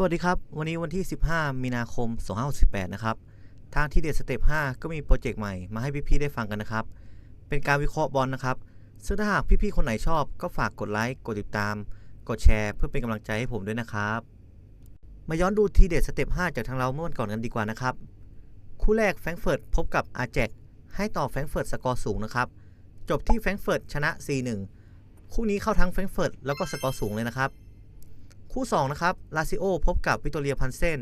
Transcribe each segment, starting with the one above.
สวัสดีครับ วันนี้วันที่ 15 มีนาคม 2568 นะครับ ทางที่เด็ดสเต็ป5ก็มีโปรเจกต์ใหม่มาให้พี่ๆได้ฟังกันนะครับ เป็นการวิเคราะห์บอลนะครับ ซึ่งถ้าหากพี่ๆคนไหนชอบก็ฝากกดไลค์ กดติดตาม กดแชร์ เพื่อเป็นกำลังใจให้ผมด้วยนะครับ มาย้อนดูทีเด็ดสเต็ป5จากทางเราเมื่อวันก่อนกันดีกว่านะครับ คู่แรกแฟรงเฟิร์ตพบกับอาแจกให้ต่อแฟรงเฟิร์ตสกอร์สูงนะครับ จบที่แฟรงเฟิร์ตชนะ 4-1 คู่นี้เข้าทั้งแฟรงเฟิร์ตแล้วก็สกอร์สูงเลยนะครับ คู่ 2 นะครับ ลาซิโอพบกับวิตอเรียพันเซน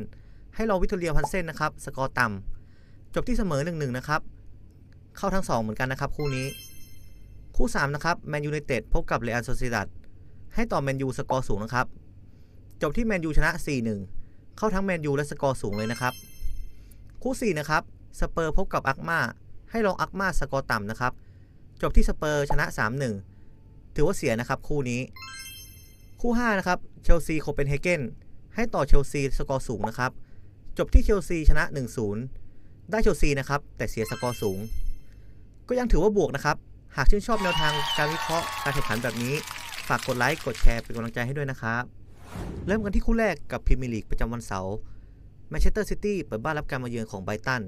ให้รอวิตอเรียพันเซนนะครับ สกอร์ต่ำ จบที่เสมอ 1-1 นะครับ เข้าทั้ง 2 เหมือนกันนะครับ คู่นี้ คู่ 3 นะครับ แมนยูไนเต็ดพบกับเรอัลโซซิดัดให้ต่อแมนยูสกอร์สูงนะครับ จบที่แมนยูชนะ 4-1 เข้าทั้งแมนยูและสกอร์สูงเลยนะครับ คู่ 4 นะครับ สเปอร์พบกับอักมาให้ลองอักมาสกอร์ต่ำนะครับ จบที่สเปอร์ชนะ 3-1 ถือว่าเสียนะครับคู่นี้ คู่5นะครับเชลซีโคเปนเฮเกนให้ต่อเชลซีสกอร์สูงนะครับ จบที่เชลซีชนะ 1-0 ได้เชลซีนะครับ แต่เสียสกอร์สูง ก็ยังถือว่าบวกนะครับ หากชื่นชอบแนวทางการวิเคราะห์การแข่งขันแบบนี้ ฝากกดไลค์กดแชร์เป็นกำลังใจให้ด้วยนะครับ เริ่มกันที่คู่แรกกับพรีเมียร์ลีกประจำวันเสาร์แมนเชสเตอร์ซิตี้เปิดบ้านรับการมาเยือนของไบตัน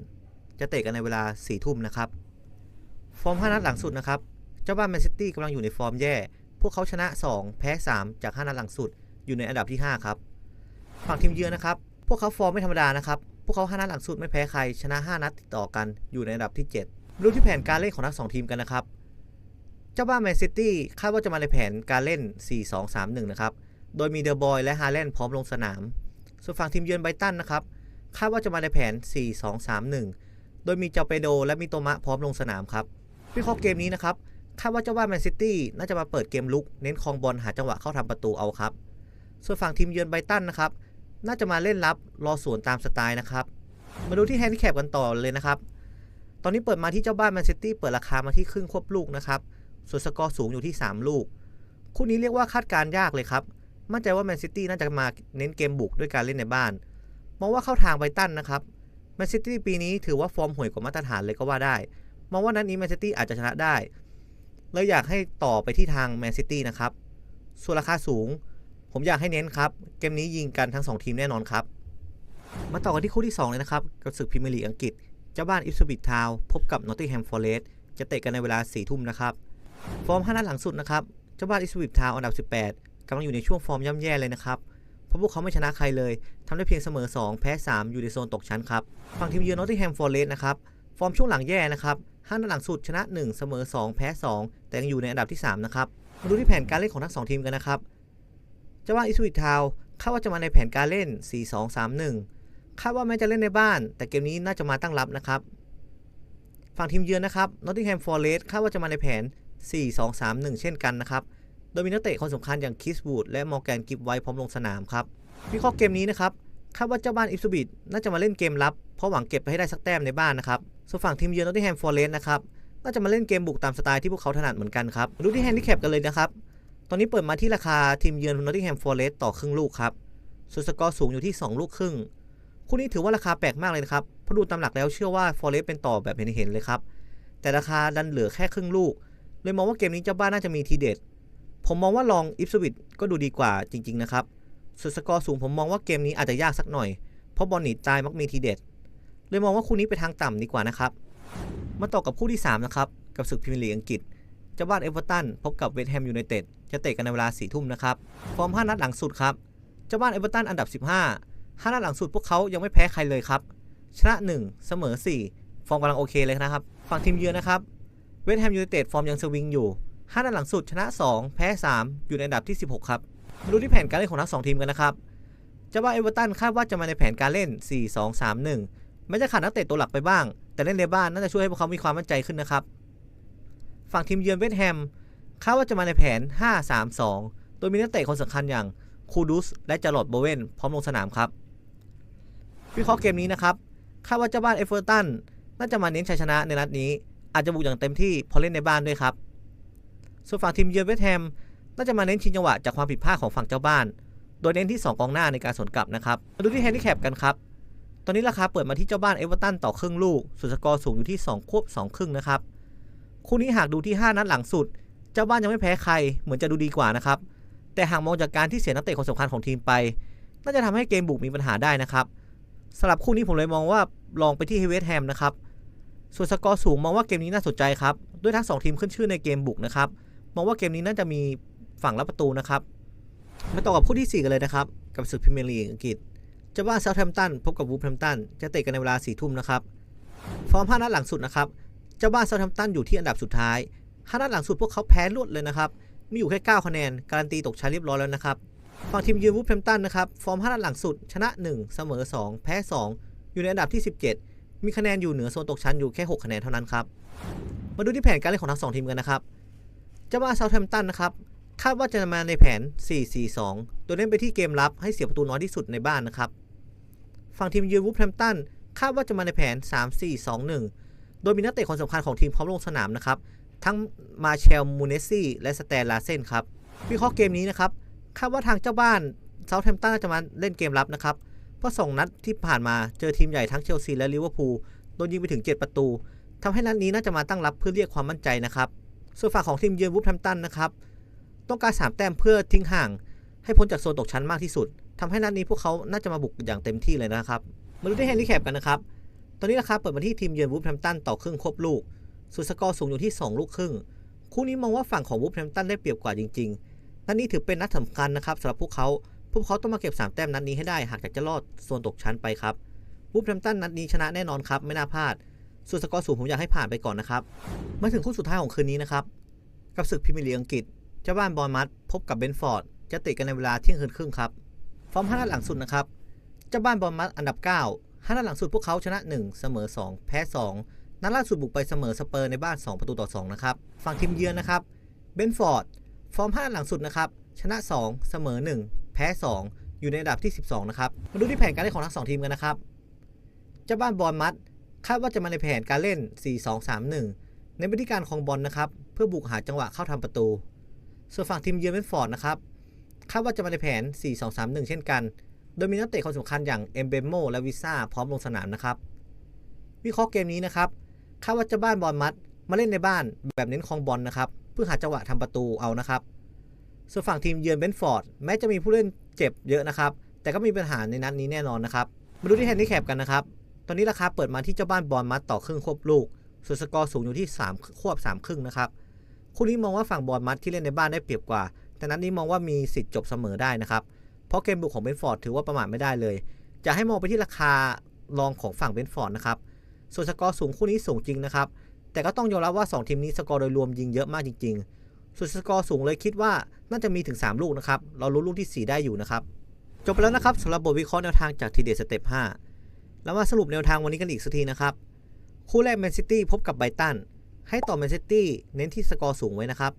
จะเตะกันในเวลา4ทุ่มนะครับ ฟอร์ม 5 นัดหลังสุดนะครับ เจ้าบ้านแมนซิตี้กำลังอยู่ในฟอร์มแย่ พวกเขาชนะ 2 แพ้ 3 จาก 5 นัดหลังสุด อยู่ในอันดับที่ 5 ครับ ฝั่งทีมเยือนนะครับ พวกเขาฟอร์มไม่ธรรมดานะครับ พวกเขา 5 นัดหลังสุดไม่แพ้ใคร ชนะ 5 นัดติดต่อกัน อยู่ในอันดับที่7มาดูที่แผนการเล่นของทั้งสองทีมกันนะครับ เจ้าบ้านแมนซิตี้คาดว่าจะมาในแผนการเล่น 4-2-3-1 นะครับ โดยมีเดอะบอยและฮาแลนด์พร้อมลงสนาม ส่วนฝั่งทีมเยือนไบรตันนะครับ คาดว่าจะมาในแผน 4-2-3-1 โดยมีเจาเปโดและมิโตมะพร้อมลงสนามครับวิเคราะห์เกมนี้นะครับ คาดว่าเจ้าบ้านแมนซิตี้น่าจะมาเปิดเกมลุก เน้นคองบอลหาจังหวะเข้าทำประตูเอาครับ ส่วนฝั่งทีมเยือนไบรตันนะครับ น่าจะมาเล่นรับรอสวนตามสไตล์นะครับ มาดูที่แฮนดิแคปกันต่อเลยนะครับ ตอนนี้เปิดมาที่เจ้าบ้านแมนซิตี้เปิดราคามาที่ครึ่งควบลูกนะครับ ส่วนสกอร์สูงอยู่ที่ 3 ลูก คู่นี้เรียกว่าคาดการยากเลยครับ มั่นใจว่าแมนซิตี้น่าจะมาเน้นเกมบุกด้วยการเล่นในบ้าน มองว่าเข้าทางไบรตันนะครับ แมนซิตี้ปีนี้ถือว่าฟอร์มห่วยกว่ามาตรฐานเลยก็ว่าได้ มองว่านัดนี้แมนซิตี้อาจจะชนะได้ เลยอยากให้ต่อไปที่ทางแมนซิตี้นะครับ ส่วนราคาสูง ผมอยากให้เน้นครับ เกมนี้ยิงกันทั้ง 2 ทีมแน่นอนครับ มาต่อกันที่คู่ที่ 2 เลยนะครับ กับศึกพรีเมียร์ลีกอังกฤษ เจ้าบ้านอิฟสบิททาวพบกับนอตติงแฮมฟอร์เรสจะเตะกันในเวลา4ทุ่มนะครับ ฟอร์ม 5 นัดหลังสุดนะครับ เจ้าบ้านอิฟสบิททาวอันดับ 18กำลังอยู่ในช่วงฟอร์มย่ำแย่เลยนะครับเพราะพวกเขาไม่ชนะใครเลยทำได้เพียงเสมอ 2 แพ้ 3 อยู่ในโซนตกชั้นครับ ฝั่งทีมเยือนนอตติงแฮมฟอร์เรสต์นะครับ ฟอร์มช่วงหลังแย่นะครับ ห้านัดหลังสุดชนะ 1 เสมอ 2 แพ้ 2 แต่ยังอยู่ในอันดับที่ 3 นะครับ มาดูที่แผนการเล่นของทั้ง 2 ทีมกันนะครับเจ้าบ้านอิสวิททาวคาดว่าจะมาในแผนการเล่น 4-2-3-1 คาดว่าแม้จะเล่นในบ้าน แต่เกมนี้น่าจะมาตั้งรับนะครับ ฝั่งทีมเยือนนะครับ Nottingham Forest คาดว่าจะมาในแผน 4-2-3-1 เช่นกันนะครับ โดยมีนักเตะคนสำคัญอย่างคิสบูดและมอร์แกนกิฟไว้พร้อมลงสนามครับวิเคราะห์เกมนี้นะครับ คาดว่าเจ้าบ้านอิฟซูบิทน่าจะมาเล่นเกมรับ เพราะหวังเก็บไปให้ได้สักแต้มในบ้านนะครับ ส่วนฝั่งทีมเยือน Nottingham Forest นะครับน่าจะมาเล่นเกมบุกตามสไตล์ที่พวกเขาถนัดเหมือนกันครับดูที่แฮนดิแคปกันเลยนะครับ ตอนนี้เปิดมาที่ราคาทีมเยือน Nottingham Forest ต่อครึ่งลูกครับส่วนสกอร์สูงอยู่ที่ 2 ลูกครึ่ง คู่นี้ถือว่าราคาแปลกมากเลยนะครับเพราะดูตามหลักแล้วเชื่อว่า Forest เป็นต่อแบบเห็นๆเลยครับแต่ราคาดันเหลือแค่ครึ่งลูก เลยมองว่าเกมนี้เจ้าบ้านน่าจะมีทีเด็ด ผมมองว่าลองอิฟสวิตก็ดูดีกว่าจริง ๆ นะครับ ส่วนสกอร์สูงผมมองว่าเกมนี้อาจจะยากสักหน่อย เพราะบอลหนีตายมักมีทีเด็ด เลยมองว่าคู่นี้ไปทางต่ำดีกว่านะครับ มาต่อกับคู่ที่ 3 นะครับ กับศึกพรีเมียร์ลีกอังกฤษเจ้าบ้านเอเวอร์ตันพบกับเวสต์แฮมยูไนเต็ดจะเตะกันในเวลา4ทุ่มนะครับ ฟอร์ม 5 นัดหลังสุดครับ เจ้าบ้านเอเวอร์ตันอันดับ 15 5 นัดหลังสุดพวกเขายังไม่แพ้ใครเลยครับ ชนะ 1 เสมอ 4 ฟอร์มกำลังโอเคเลยนะครับ ฝั่งทีมเยือนนะครับ เวสต์แฮมยูไนเต็ดฟอร์มยังสวิงอยู่ 5 นัดหลังสุดชนะ 2 แพ้ 3 อยู่ในอันดับที่ 16 ครับ มาดูที่แผนการเล่นของทั้งสองทีมกันนะครับเจ้าบ้านเอเวอร์ตันคาดว่าจะมาในแผนการเล่น 4-2-3-1แม้จะขาดนักเตะตัวหลักไปบ้าง แต่เล่นในบ้านน่าจะช่วยให้พวกเขามีความมั่นใจขึ้นนะครับ ฝั่งทีมเยือนเวสต์แฮมคาดว่าจะมาในแผน 5-3-2 โดยมีนักเตะคนสำคัญอย่างคูดุสและจารอดโบเวนพร้อมลงสนามครับวิเคราะห์เกมนี้นะครับคาดว่าเจ้าบ้านเอเวอร์ตันน่าจะมาเน้นชัยชนะในนัดนี้ อาจจะบุกอย่างเต็มที่พอเล่นในบ้านด้วยครับ ส่วนฝั่งทีมเยือนเวสต์แฮม น่าจะมาเน้นชิงจังหวะจากความผิดพลาดของฝั่งเจ้าบ้าน โดยเน้นที่ 2 กองหน้าในการสวนกลับนะครับ มาดูที่แฮนดิแคปกันครับ ตอนนี้ราคาเปิดมาที่เจ้าบ้านเอเวอร์ตันต่อครึ่งลูกส่วนสกอร์สูงอยู่ที่2ควบ2ครึ่งนะครับ คู่นี้หากดูที่ 5 นัดหลังสุด เจ้าบ้านยังไม่แพ้ใคร เหมือนจะดูดีกว่านะครับ แต่หากมองจากการที่เสียนักเตะคนสำคัญของทีมไป น่าจะทำให้เกมบุกมีปัญหาได้นะครับสำหรับคู่นี้ผมเลยมองว่าลองไปที่เฮเวสแฮมนะครับ ส่วนสกอร์สูงมองว่าเกมนี้น่าสนใจครับ ด้วยทั้งสองทีมขึ้นชื่อในเกมบุกนะครับ มองว่าเกมนี้น่าจะมี ฝั่งรับประตูนะครับ มาต่อกับคู่ที่ 4 กันเลยนะครับ กับศึกพรีเมียร์ลีกอังกฤษเจะว่าเซาท์แฮมป์ตันพบกับวูฟแฮมป์ตันจะเตะกันในเวลา4ทุ่มนะครับ ฟอร์ม5นัดหลังสุดนะครับ เจ้าบ้านเซาท์แฮมป์ตันอยู่ที่อันดับสุดท้าย5นัดหลังสุดพวกเขาแพ้รวดเลยนะครับ มีอยู่แค่9คะแนน การันตีตกชั้นเรียบร้อยแล้วนะครับ ฝั่งทีมยืนวูฟแฮมป์ตันนะครับ ฟอร์ม5นัดหลังสุด ชนะ 1 เสมอ 2 แพ้ 2 อยู่ในอันดับที่ 17 มีคะแนนอยู่เหนือโซนตกชั้นอยู่แค่ 6 คะแนนเท่านั้นครับ มาดูที่แผนการเล่นของทั้งสองทีมกันนะครับ เจ้าบ้านเซาท์แฮมป์ตันนะครับ คาดว่าจะมาในแผน 4-4-2 โดยเน้นไปที่เกมรับให้เสียประตูน้อยที่สุดในบ้านนะครับ ฝั่งทีมยืนวูฟแฮมตันคาดว่าจะมาในแผน 3-4-2-1 โดยมีนักเตะคนสำคัญของทีมพร้อมลงสนามนะครับ ทั้งมาเชลมูเนซี่และสแตนลาเซนครับวิเคราะห์เกมนี้นะครับ คาดว่าทางเจ้าบ้านเซาท์แฮมป์ตันจะมาเล่นเกมรับนะครับ เพราะสองนัดที่ผ่านมาเจอทีมใหญ่ทั้งเชลซีและลิเวอร์พูลโดนยิงไปถึง 7 ประตูทำให้นัดนี้น่าจะมาตั้งรับเพื่อเรียกความมั่นใจนะครับ ส่วนฝั่งของทีมเยือนวูฟแฮมป์ตันนะครับ ต้องการ 3 แต้มเพื่อทิ้งห่าง ให้พ้นจากโซนตกชั้นมากที่สุดทำให้นัดนี้พวกเขาน่าจะมาบุกอย่างเต็มที่เลยนะครับ มาดูที่แฮนดิแคปกันนะครับ ตอนนี้ราคาเปิดมาที่ทีมเยือนวูฟแฮมตันต่อครึ่งครบลูกส่วนสกอร์สูงอยู่ที่ 2 ลูกครึ่ง คู่นี้มองว่าฝั่งของวูฟแฮมตันได้เปรียบกว่าจริงๆ นัดนี้ถือเป็นนัดสำคัญนะครับสำหรับพวกเขา พวกเขาต้องมาเก็บ 3 แต้มนัดนี้ให้ได้ หากอยากจะรอดโซนตกชั้นไปครับวูฟแฮมตันนัดนี้ชนะแน่นอนครับ ไม่น่าพลาด ส่วนสกอร์สูงผมอยากให้ผ่านไปก่อนนะครับ มาถึงคู่สุดท้ายของคืนนี้นะครับ กับศึกพรีเมียร์ลีกอังกฤษ เจ้าบ้านบอลมัดพบกับเบนฟอร์ดจะเตะกันในเวลาเที่ยงคืนครึ่งครับ ฟอร์ม5นัดหลังสุดนะครับ เจ้าบ้านบอลมัดอันดับ9 5นัดหลังสุดพวกเขาชนะ 1 เสมอ 2 แพ้ 2 นัดล่าสุดบุกไปเสมอสเปอร์ในบ้าน 2 ประตูต่อ 2 นะครับ ฝั่งทีมเยือนนะครับ เบนฟอร์ด ฟอร์ม5นัดหลังสุดนะครับ ชนะ 2 เสมอ 1 แพ้ 2 อยู่ในอันดับที่ 12 นะครับ มาดูที่แผนการเล่นของทั้งสองทีมกันนะครับ เจ้าบ้านบอลมัดคาดว่าจะมาในแผนการเล่น 4-2-3-1 ในวิธีการของบอลนะครับ เพื่อบุกหาจังหวะเข้าทำประตู ส่วนฝั่งทีมเยือนเบนฟอร์ดนะครับคาดว่าจะมาในแผน 4-2-3-1 เช่นกัน โดยมีนักเตะคนสำคัญอย่างเอมเบโมและวิซ่าพร้อมลงสนามนะครับ วิเคราะห์เกมนี้นะครับคาดว่าจะบ้านบอลมัดมาเล่นในบ้านแบบเน้นคองบอลนะครับ เพื่อหาจังหวะทำประตูเอานะครับ ส่วนฝั่งทีมเยือนเบนฟอร์ดแม้จะมีผู้เล่นเจ็บเยอะนะครับ แต่ก็มีปัญหาในนัดนี้แน่นอนนะครับ มาดูที่แฮนดิแคปกันนะครับ ตอนนี้ราคาเปิดมาที่เจ้าบ้านบอลมัดต่อครึ่งควบลูก ส่วนสกอร์สูงอยู่ที่ 3 ควบ 3 ครึ่งนะครับ คู่นี้มองว่าฝั่งบอลมัดที่เล่นในบ้านได้เปรียบกว่า แต่นัดนี้มองว่ามีสิทธิ์จบเสมอได้นะครับ เพราะเกมบุกของเบนฟอร์ดถือว่าประมาทไม่ได้เลย จะให้มองไปที่ราคารองของฝั่งเบนฟอร์ดนะครับ ส่วนสกอร์สูงคู่นี้สูงจริงนะครับ แต่ก็ต้องยอมรับว่า 2 ทีมนี้สกอร์โดยรวมยิงเยอะมากจริง ๆ ส่วนสกอร์สูงเลยคิดว่าน่าจะมีถึง 3 ลูกนะครับ เราลุ้ลูกที่ 4 ได้อยู่นะครับ จบไปแล้วนะครับสำหรับบทวิเคราะห์แนวทางจากทีเดสเต็ป5แล้วมาสรุปแนวทางวันนี้กันอีกสักทีนะครับ คู่แรกแมนซิตี้พบกับไบตัน ให้ต่อแมนซิตี้เน้นที่สกอร์สูงไว้นะครับ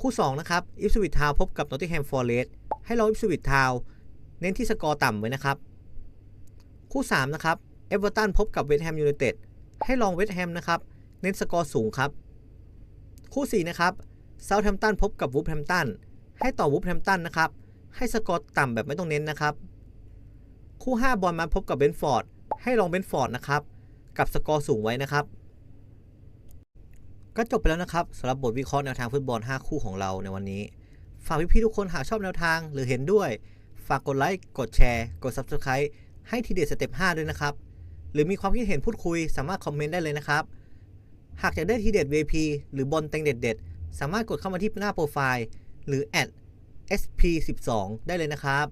คู่2นะครับอิฟสวิตทาวพบกับนอตติงแฮมฟอร์เรสต์ให้เราอิฟสวิตทาวเน้นที่สกอร์ต่ำไว้นะครับ คู่3นะครับเอเวอร์ตันพบกับเวสต์แฮมยูไนเต็ดให้ลองเวสต์แฮมนะครับเน้นสกอร์สูงครับ คู่4นะครับเซาท์แฮมป์ตันพบกับวูฟแฮมป์ตันให้ต่อวูฟแฮมป์ตันนะครับให้สกอร์ต่ำแบบไม่ต้องเน้นนะครับ คู่5บอลมาพบกับเบนฟอร์ดให้ลองเบนฟอร์ดนะครับกับสกอร์สูงไว้นะครับ ก็จบไปแล้วนะครับสำหรับบทวิเคราะห์แนวทางฟุตบอล 5 คู่ของเราในวันนี้ ฝากพี่ๆทุกคนหากชอบแนวทางหรือเห็นด้วย ฝากกดไลค์กดแชร์ กด Subscribe ให้ทีเด็ดสเต็ป5ด้วยนะครับ หรือมีความคิดเห็นพูดคุยสามารถคอมเมนต์ได้เลยนะครับ หากอยากได้ทีเด็ด VP หรือบอลเต็งเด็ดๆ สามารถกดเข้ามาที่หน้าโปรไฟล์หรือ @sp12 ได้เลยนะครับ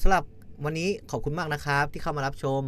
สำหรับวันนี้ขอบคุณมากนะครับที่เข้ามารับชม